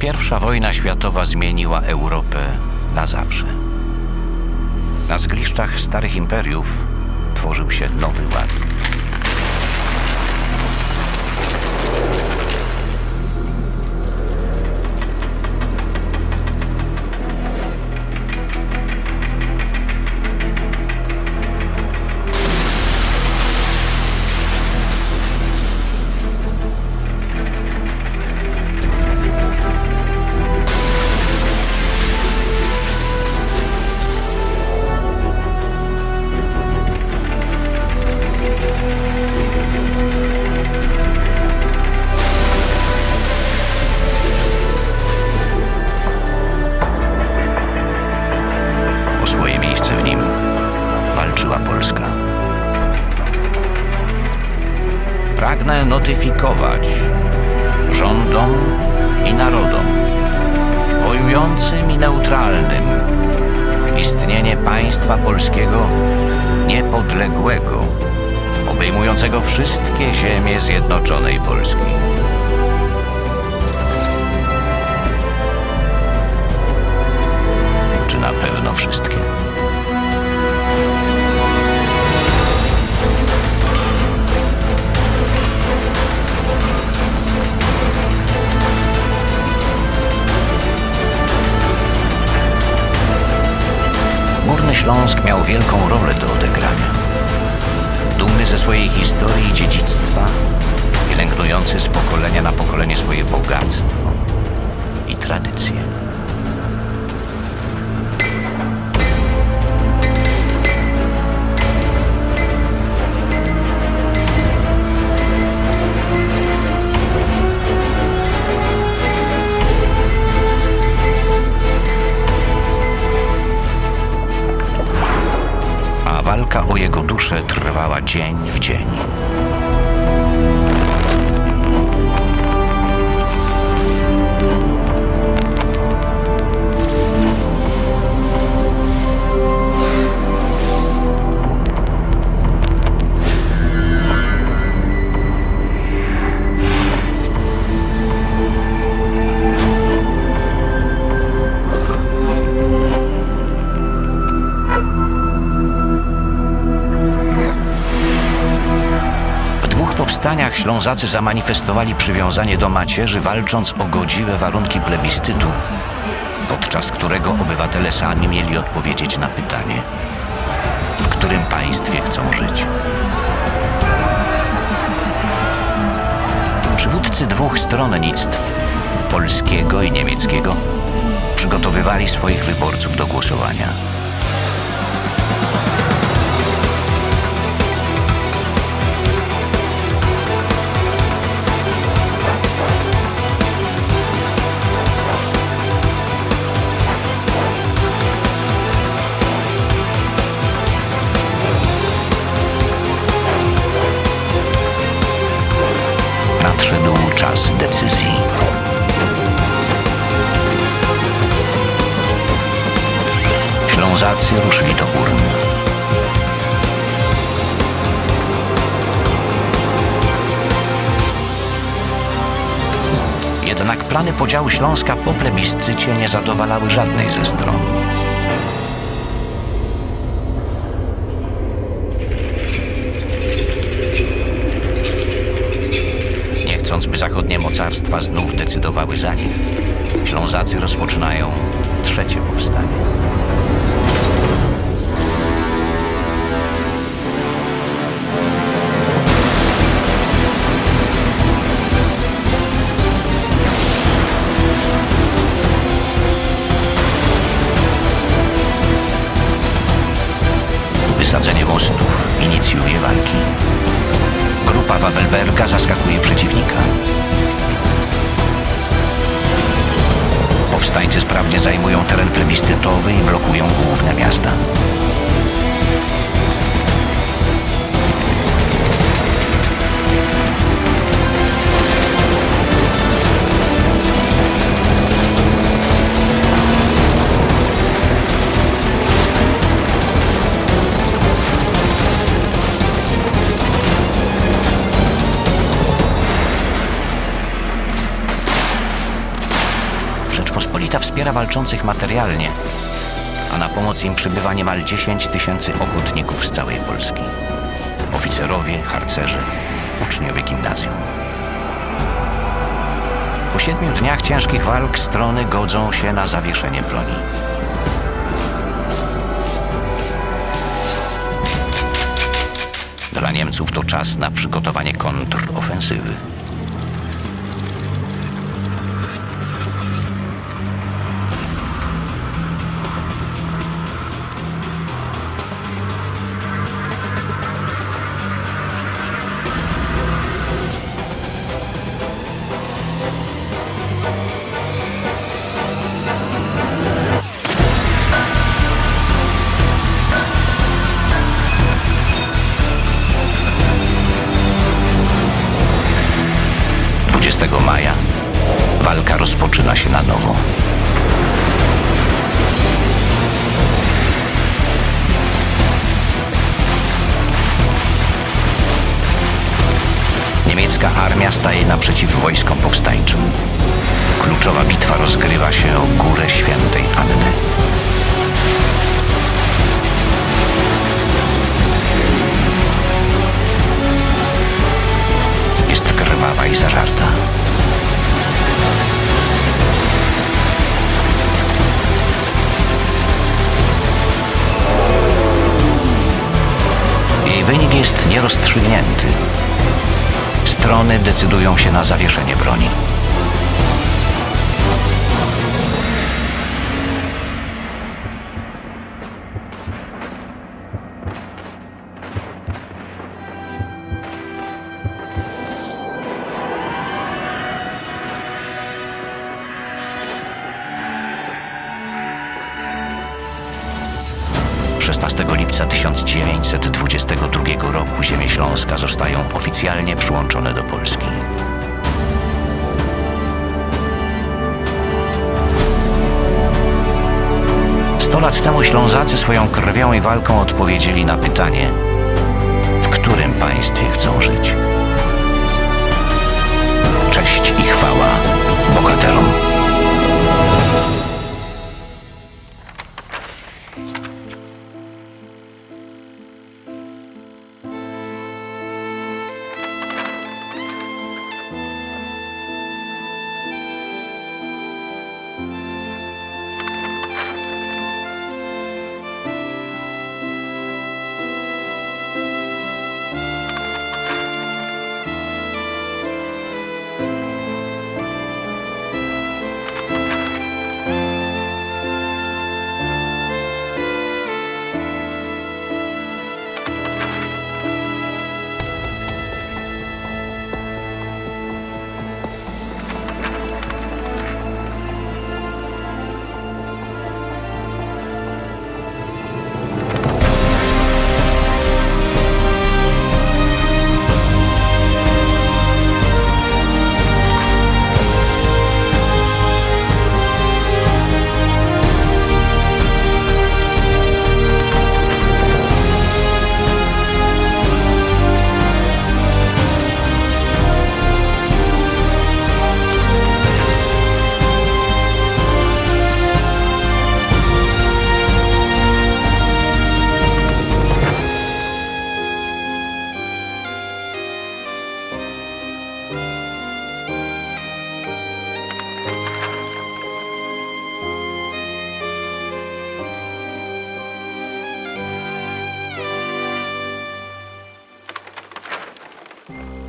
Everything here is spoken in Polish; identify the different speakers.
Speaker 1: Pierwsza wojna światowa zmieniła Europę na zawsze. Na zgliszczach starych imperiów tworzył się nowy ład. Notyfikować rządom i narodom, wojującym i neutralnym, istnienie państwa polskiego niepodległego, obejmującego wszystkie ziemie Zjednoczonej Polski. Czy na pewno wszystkie? Górny Śląsk miał wielką rolę do odegrania. Dumny ze swojej historii i dziedzictwa, pielęgnujący z pokolenia na pokolenie swoje bogactwo i tradycje. O jego duszę trwała dzień w dzień. Powstaniach Ślązacy zamanifestowali przywiązanie do macierzy, walcząc o godziwe warunki plebiscytu, podczas którego obywatele sami mieli odpowiedzieć na pytanie, w którym państwie chcą żyć. Przywódcy dwóch stronnictw, polskiego i niemieckiego, przygotowywali swoich wyborców do głosowania. Decyzji. Ślązacy ruszyli do urn. Jednak plany podziału Śląska po plebiscycie nie zadowalały żadnej ze stron. Mocarstwa znów decydowały za nich, Ślązacy rozpoczynają trzecie powstanie. Wysadzenie mostów inicjuje walki. Grupa Wawelberga zaskakuje przeciwnika. Powstańcy sprawnie zajmują teren plebiscytowy i blokują główne miasta. Rzeczpospolita wspiera walczących materialnie, a na pomoc im przybywa niemal 10 tysięcy ochotników z całej Polski. Oficerowie, harcerze, uczniowie gimnazjum. Po siedmiu dniach ciężkich walk strony godzą się na zawieszenie broni. Dla Niemców to czas na przygotowanie kontrofensywy. Rozpoczyna się na nowo. Niemiecka armia staje naprzeciw wojskom powstańczym. Kluczowa bitwa rozgrywa się o Górę Świętej Anny. Jest krwawa i zażarta. Nierozstrzygnięty. Strony decydują się na zawieszenie broni. Szesnastego lipca 1922 roku ziemie Śląska zostają oficjalnie przyłączone do Polski. Sto lat temu Ślązacy swoją krwią i walką odpowiedzieli na pytanie, w którym państwie chcą żyć. thank you.